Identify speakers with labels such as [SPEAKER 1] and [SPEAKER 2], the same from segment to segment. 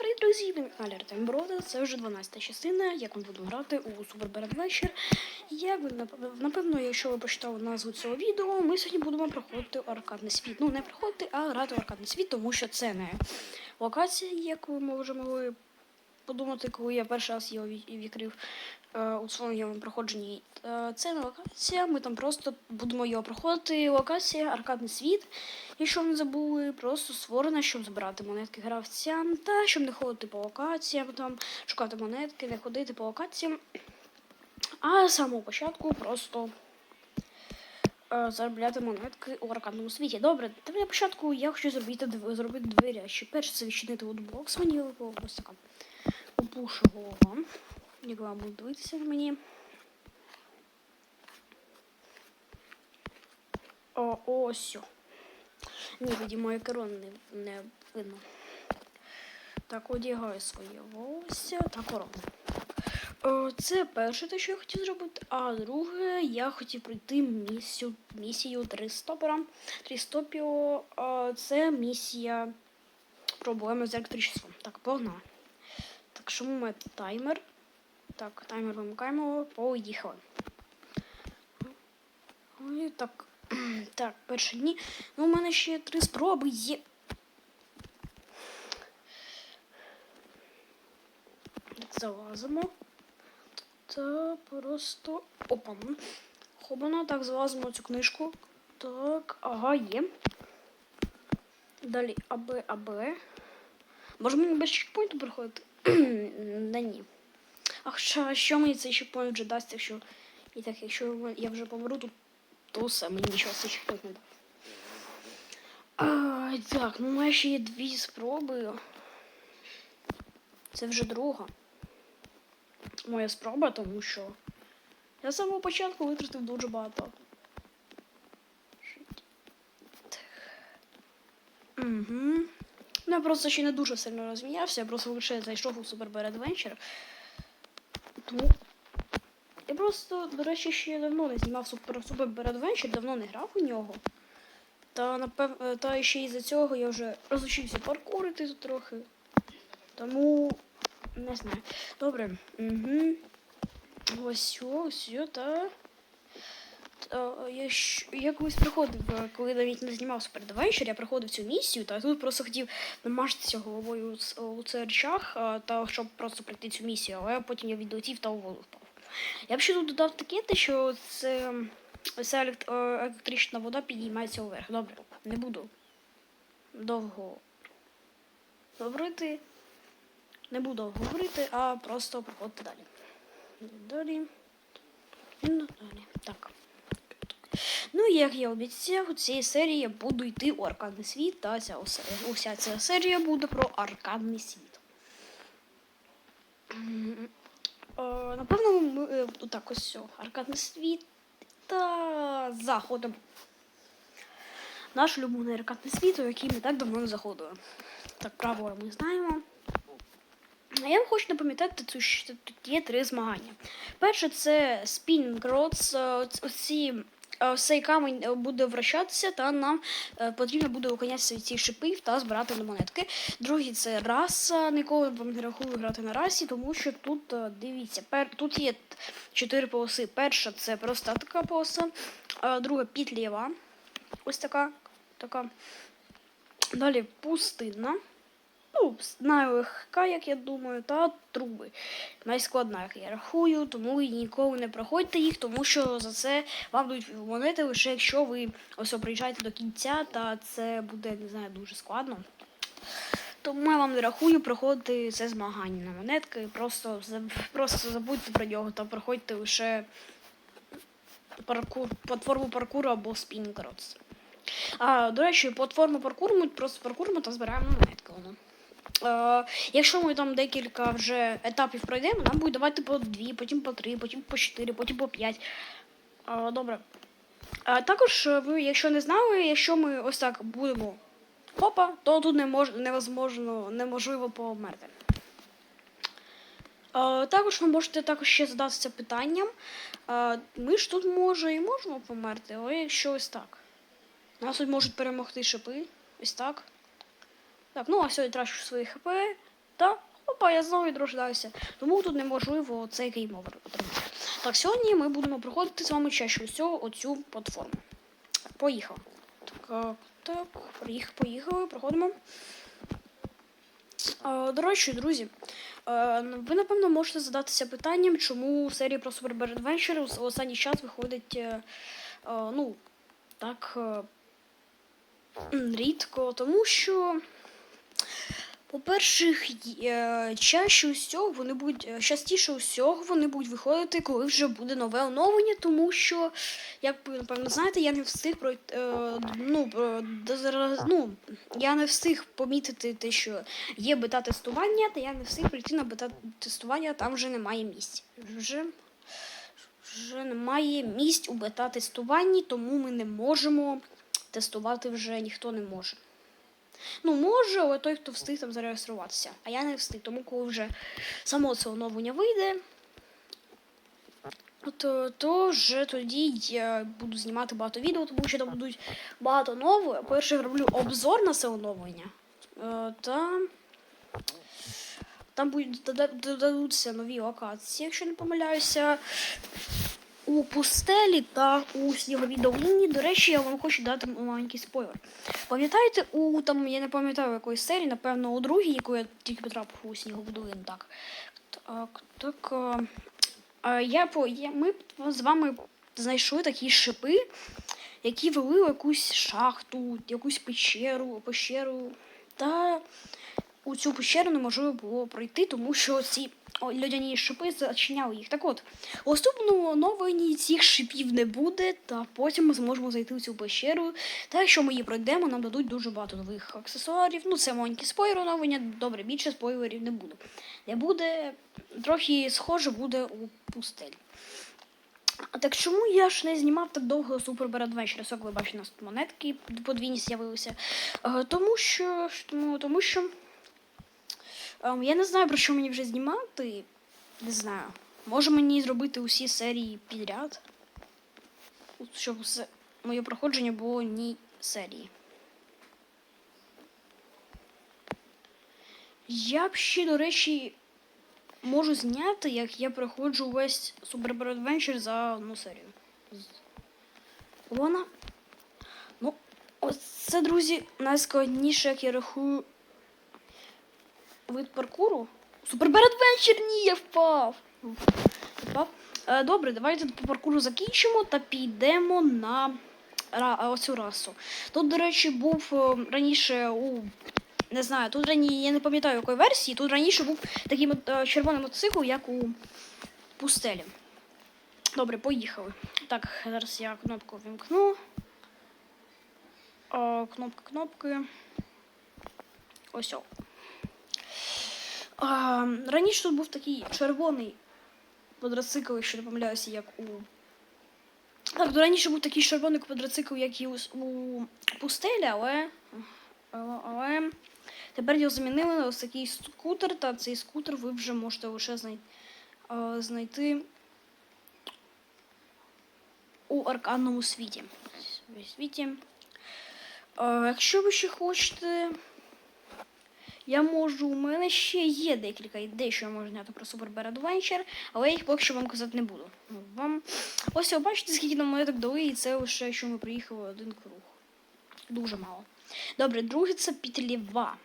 [SPEAKER 1] Привіт, друзі! Він Алер каналі Це вже 12 частина, як ми будемо грати у Adventure. Як ви напевно, якщо ви почитали назву цього відео, ми сьогодні будемо проходити аркадний світ. Ну, не проходити, а грати в аркадний світ, тому що це не локація, як ви може могли подумати, коли я перший раз його відкрив е, у своєму проходженні. Е, Це не локація, ми там просто будемо його проходити. Локація аркадний світ. Якщо не забули, просто створена, щоб збирати монетки гравцям, та щоб не ходити по локаціям, там шукати монетки, не ходити по локаціям. А з самого початку просто е, заробляти монетки у аркадному світі. Добре, для початку я хочу зробити, зробити двері. Ще перше це відчинити лутбокс мені випав ось така опуша голова. Як вам буде дивитися мені. О, ось. Ні, моє корон не, не видно. Так, одягаю своє волосся та корону. О, це перше те, що я хотів зробити. А друге, я хотів пройти місію, місію Тристопера. Трістопіо о, це місія проблеми з електричеством. Так, погнали. Так, що ми таймер. Так, таймер вимикаємо, поїхали. Ой, так. Так, перші дні. Ну, у мене ще три спроби є. Залазимо. Та просто. Опа. Хобана, так, залазимо цю книжку. Так, ага, є. Далі АБ, АБ. Може мені без чекпоінту приходити? Да ні. А хоча що мені цей чекпоінт вже дасть, якщо. І так, якщо я вже помру, то, то все, мені нічого цей чекпоінт не дасть. А, так, ну у мене ще є дві спроби. Це вже друга. Моя спроба, тому що я з самого початку витратив дуже багато. Угу. Ну, я просто ще не дуже сильно розмінявся, я просто лише зайшов у Super Bear Adventure. Тому. Я просто, до речі, ще давно не знімав Super, Super Bear Adventure, давно не грав у нього. Та напев... та ще із-за цього я вже розучився паркурити трохи. Тому не знаю. Добре. Угу. Ось ось, та. Та, я, я колись приходив, е, коли навіть не знімав Super я проходив цю місію, та тут просто хотів намажитися головою у ц- цей речах, е, та щоб просто пройти цю місію, але потім я відлетів та у воду впав. Я б ще тут додав таке, те, що це ця е, електрична вода підіймається вверх. Добре, не буду довго говорити. Не буду говорити, а просто проходити далі. Далі. Далі. Так. Ну, як я обіцяв, у цій серії буду йти у аркадний світ, та ця уся ця серія буде про аркадний світ. Е, Напевно, ми е, так ось. Аркадний світ та заходимо. Наш улюблений аркадний світ, у який ми так давно не заходили. Так, правила ми знаємо. А я вам хочу напам'ятати, що тут є три змагання. Перше це ротс. Оці е, цей камінь е, буде вращатися, та нам е, потрібно буде уклонятися від цих шипів та збирати на монетки. Другий це раса. Ніколи вам не рахую грати на расі, тому що тут е, дивіться, пер, тут є чотири полоси. Перша це проста така полоса, друга підліва. Ось така. така. Далі пустинна. Ну, найлегка, як я думаю, та труби. Найскладна, як я рахую, тому ви ніколи не проходьте їх, тому що за це вам дадуть монети лише якщо ви ось приїжджаєте до кінця, та це буде, не знаю, дуже складно. Тому я вам не рахую проходити це змагання на монетки. Просто, просто забудьте про нього та проходьте лише паркур, платформу паркуру або спінінг А, до речі, платформу паркуру ми просто паркуримо та збираємо монетки. Е, якщо ми там декілька вже етапів пройдемо, нам буде давати по дві, потім по три, потім по чотири, потім по п'ять. Е, добре. А також е, ви, якщо не знали, якщо ми ось так будемо хопа, то тут не мож, невозможно, неможливо померти. Е, також ви можете також ще задатися питанням. Е, ми ж тут може і можемо померти, але якщо ось так. Нас тут можуть перемогти шипи. Ось так. Так, ну а сьогодні трачу свої хп. Та, опа, я знову відрождаюся. Тому тут неможливо цей гейм-овер отримати. Так, сьогодні ми будемо проходити з вами чаще усього оцю платформу. Поїхали. Так, так, поїхали, поїхали, проходимо. До речі, друзі, ви напевно можете задатися питанням, чому серія про Super Bear Adventure в останній час виходить, е, ну, так, е, рідко, тому що, по-перше, е, чаще усього вони будуть е, частіше усього вони будуть виходити, коли вже буде нове оновлення, тому що, як ви напевно знаєте, я не встиг пройти. Е, ну, ну, я не встиг помітити те, що є бета-тестування, та я не встиг прийти на бета-тестування, там вже немає місць. Вже, вже немає місць у бета-тестуванні, тому ми не можемо тестувати вже ніхто не може. Ну, може, але той, хто встиг там зареєструватися. А я не встиг, тому коли вже само це оновлення вийде, то, то вже тоді я буду знімати багато відео, тому що там будуть багато нового. Перше роблю обзор на це оновлення. Е, Та там будуть дода- додадуться нові локації, якщо не помиляюся. У пустелі та у сніговій. До речі, я вам хочу дати маленький спойлер. Пам'ятаєте, у там, я не пам'ятаю якоїсь серії, напевно, у другій, яку я тільки потрапив у снігову так. Так, так. е, е, Я, я, ми з вами знайшли такі шипи, які вели в якусь шахту, якусь печеру, пещеру. Та у цю пещеру неможливо було пройти, тому що ці льодяні шипи зачиняли їх. Так от, у наступному оновленні цих шипів не буде, та потім ми зможемо зайти у цю пещеру. Та якщо ми її пройдемо, нам дадуть дуже багато нових аксесуарів. Ну, це маленький спойлер оновлення. Добре, більше спойлерів не буде. Не буде, трохи схоже буде у пустелі. А так чому я ж не знімав так довго Bear Adventure? Як ви бачите, у нас тут монетки подвійні з'явилися. Е, Тому що, тому що ем, я не знаю, про що мені вже знімати. Не знаю. Може мені зробити усі серії підряд, щоб все моє проходження було ні серії. Я б ще, до речі, можу зняти, як я проходжу весь Super Bear Adventure за одну серію. Вона. Ну, ось це, друзі, найскладніше, як я рахую. Вид паркуру. Bear Adventure, ні, я впав. Впав. Е, добре, давайте по паркуру закінчимо та підемо на ра- оцю расу. Тут, до речі, був е, раніше у. Не знаю, тут раніше, я не пам'ятаю якої версії, тут раніше був такий е, червоний мотоцикл, як у пустелі. Добре, поїхали. Так, зараз я кнопку вімкну. О, кнопки, кнопки. Ось о. А, раніше тут був такий червоний квадроцикл, якщо не помиляюся, як у. Так, раніше був такий червоний квадроцикл, як і у, у пустелі, але. Але, тепер його замінили на ось такий скутер, та цей скутер ви вже можете лише знай, знайти у аркадному світі. Світі. Якщо ви ще хочете. Я можу, у мене ще є декілька ідей, що я можу зняти про Super Bear Adventure, але я їх поки що вам казати не буду. Вам... Ось ви бачите, скільки нам монеток дали, і це лише, що ми приїхали один круг. Дуже мало. Добре, друге це петлєва.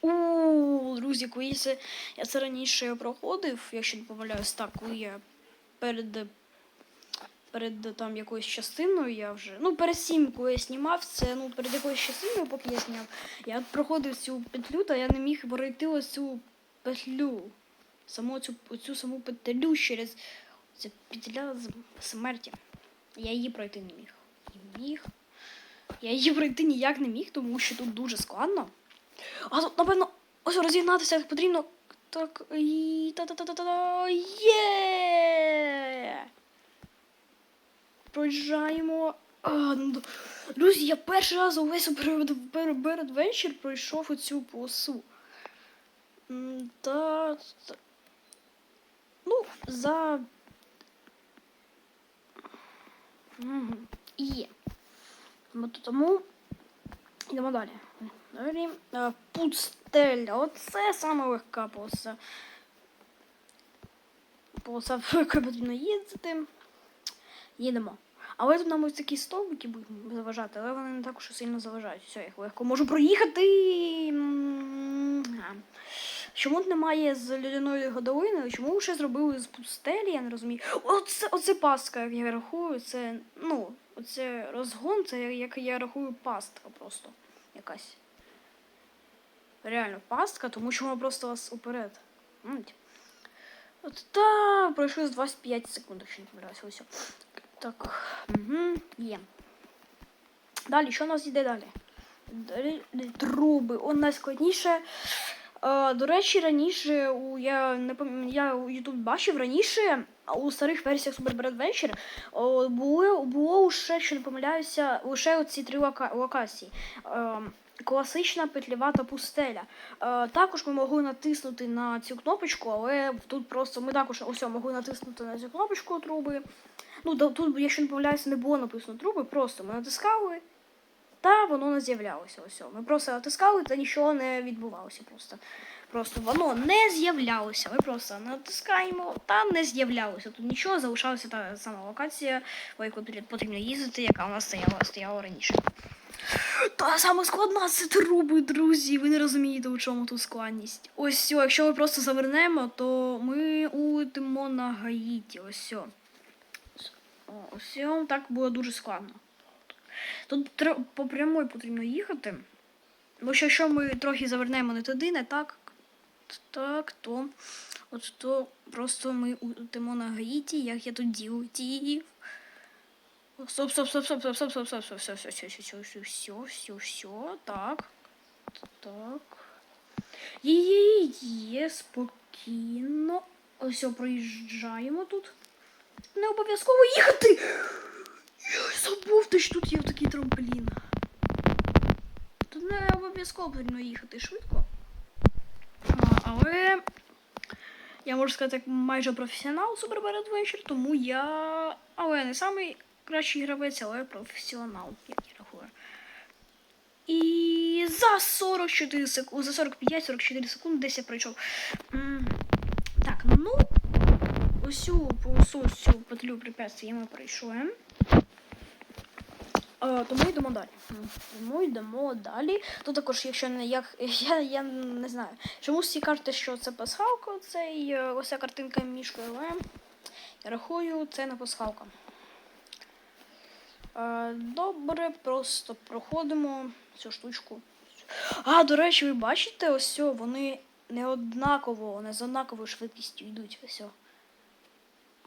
[SPEAKER 1] У, друзі, коли я це раніше проходив, якщо не помиляюсь, так, коли я перед, перед там якоюсь частиною я вже. Ну, перед коли я знімав, це ну, перед якоюсь частиною, поки я зняв, я проходив цю петлю, та я не міг пройти ось цю петлю. Саму цю, цю саму петлю через це петля смерті. Я її пройти не міг. Не міг. Я її пройти ніяк не міг, тому що тут дуже складно. А тут, напевно, ось розігнатися потрібно. Так. І... Та-та-та-та-та. Є! Проїжджаємо. Ну, Друзі, я перший раз увесь Adventure пройшов оцю полосу. Та... та- Ну, за. І є. Тому- Тому йдемо далі. Далі. Пустеля. Оце саме легка полоса. Полоса, в якій потрібно їздити. Їдемо. Але тут нам ось такі стовбики будуть заважати, але вони не так уж сильно заважають. Все, я їх легко можу проїхати. Чому немає з людяної годовини? Чому ще зробили з пустелі? Я не розумію. Оце, оце пастка, як я рахую, це, ну, оце розгон, це як я рахую пастка просто якась. Реально пастка, тому що вона просто вас уперед. От та пройшло з 25 секунд, якщо не помиляюся. Так. Угу, є. Далі, що у нас йде далі? Труби. О, найскладніше. Е, до речі, раніше у я не я у YouTube бачив раніше, а у старих версіях Super Bread Adventure о, було, було уже, якщо не помиляюся, лише оці три лока- локації. Е, класична петлювата пустеля. Е, також ми могли натиснути на цю кнопочку, але тут просто ми також ось могли натиснути на цю кнопочку труби. Ну, тут, якщо не помиляюся, не було написано труби, просто ми натискали, та воно не з'являлося. Ось. Ми просто натискали, та нічого не відбувалося. Просто Просто воно не з'являлося. Ми просто натискаємо, та не з'являлося. Тут нічого, залишалася та сама локація, по яку потрібно- їздити, яка у нас стояла, стояла раніше. Та саме складна це труби, друзі. Ви не розумієте, у чому тут складність. Ось, якщо ми просто завернемо, то ми улетимо на Гаїті. Ось. Все. Ось так буде дуже складно. Тут по прямой потрібно їхати. Бо що, якщо ми трохи завернемо не туди, не так, так, то от то просто ми улетимо на Гаїті, як я тут ділтів. Стоп, стоп, стоп, стоп, стоп, стоп, стоп, стоп, стоп, стоп, все, все, все, все, все, все, все, так, так. Є, спокійно. Ось все, проїжджаємо тут. Не обов'язково їхати. Я забув, те, що тут є такий трамплін. Тут не обов'язково потрібно їхати швидко. А, але я можу сказати, як майже професіонал Super Bad Adventure, тому я. Але не самий кращий гравець, але професіонал, як я рахую. І за 44 секунд, за 45-44 секунди десь я пройшов. Так, ну усю полосу цю петлю препятствий ми пройшли. Е, тому йдемо далі. Тому йдемо далі. Тут також, якщо не як. Я, я не знаю. Чомусь всі кажуть, що це пасхалка, цей е, ось ця картинка мішкою, але я рахую, це не пасхалка. Е, Добре, просто проходимо цю штучку. А, до речі, ви бачите, ось вони не однаково, не з однаковою швидкістю йдуть. Ось.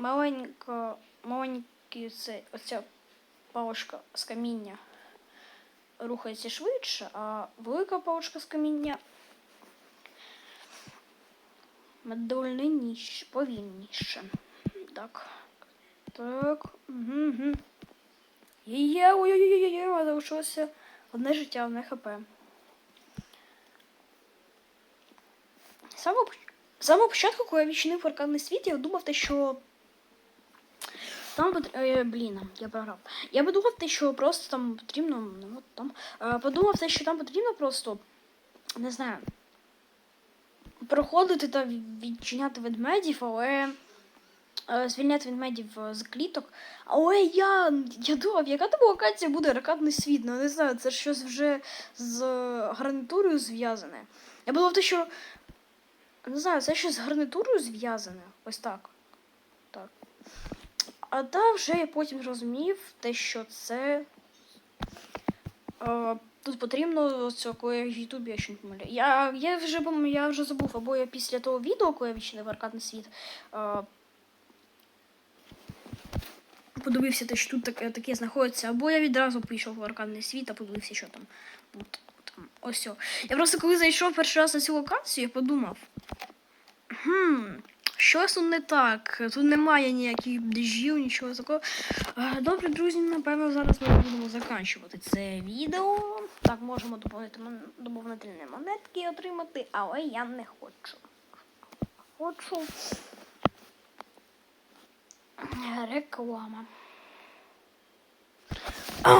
[SPEAKER 1] Цьо. Маленька, маленький це, оця паличка з каміння рухається швидше, а велика паличка з каміння медольніше, повільніше. Так. Так. Угу, угу. Є, ой-ой-ой, залишилося одне життя, одне хп. Самого початку, коли я відчинив аркадний світ, я думав те, що. Там пот- е, блін, я програв. Я подумав те, що просто там потрібно. ну, от там, е, подумав те, що там потрібно просто. Не знаю. Проходити та відчиняти ведмедів, але. е, Звільняти ведмедів з кліток. Але я, я думав, яка там локація буде аркадний світ. Ну, не знаю, це щось вже з гарнітурою зв'язане. Я думав, те, що. Не знаю, це щось з гарнітурою зв'язане. Ось. Так. А та вже я потім зрозумів те, що це. Е, тут потрібно цього, коли я в Ютубі я ще не помиляю. Я, я, вже, я вже забув, або я після того відео, коли я відчинив аркадний світ. Е, подивився те, що тут таке, таке знаходиться, або я відразу пішов в аркадний світ, а подивився, що там. От, там ось. о. Я просто коли зайшов перший раз на цю локацію, я подумав. Хм, щось тут не так. Тут немає ніяких дежів, нічого такого. Е, Добре, друзі, напевно, зараз ми будемо закінчувати це відео. Так, можемо доповнити монетки отримати, але я не хочу. Хочу. Реклама.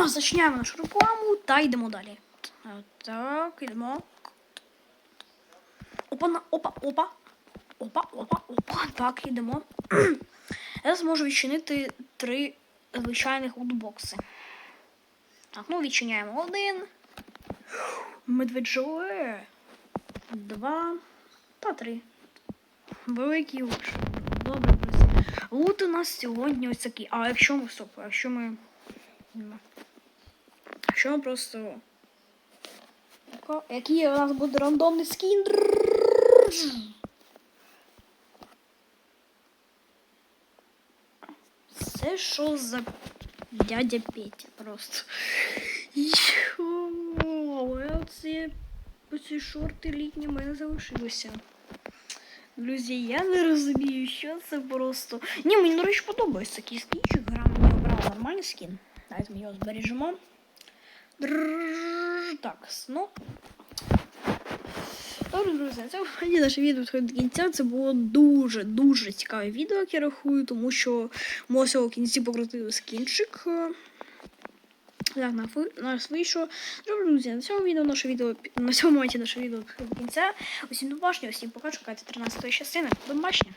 [SPEAKER 1] Зачиняємо нашу рекламу та йдемо далі. Е, Так, йдемо. Опа, опа, опа. Опа, опа, опа. Так, йдемо. Я зможу відчинити три звичайних лутбокси. Так, ну відчиняємо один. Медведжове. Два та три. Великий луч. Добре, друзі. Лут у нас сьогодні ось такий. А якщо ми стоп, якщо ми. Якщо ми просто. Який у нас буде рандомний скін? Це що за дядя Петя просто. Йо, але оці, оці шорти літні в мене залишилися. Друзі, я не розумію, що це просто. Ні, мені, до речі, подобається такий скінчик. Гра мені обрала нормальний скін. Давайте ми його збережемо. Дррррррр. Так, ну. Добре, друзі, це взагалі наше відео підходить до кінця. Це було дуже-дуже цікаве відео, як я рахую, тому що ми ось в кінці покрутили скінчик. Так, на нас вийшло. Добре, друзі, на цьому відео наше відео на цьому моменті наше відео до кінця. Усім до побачення, усім пока, чекайте 13 частини. До побачення.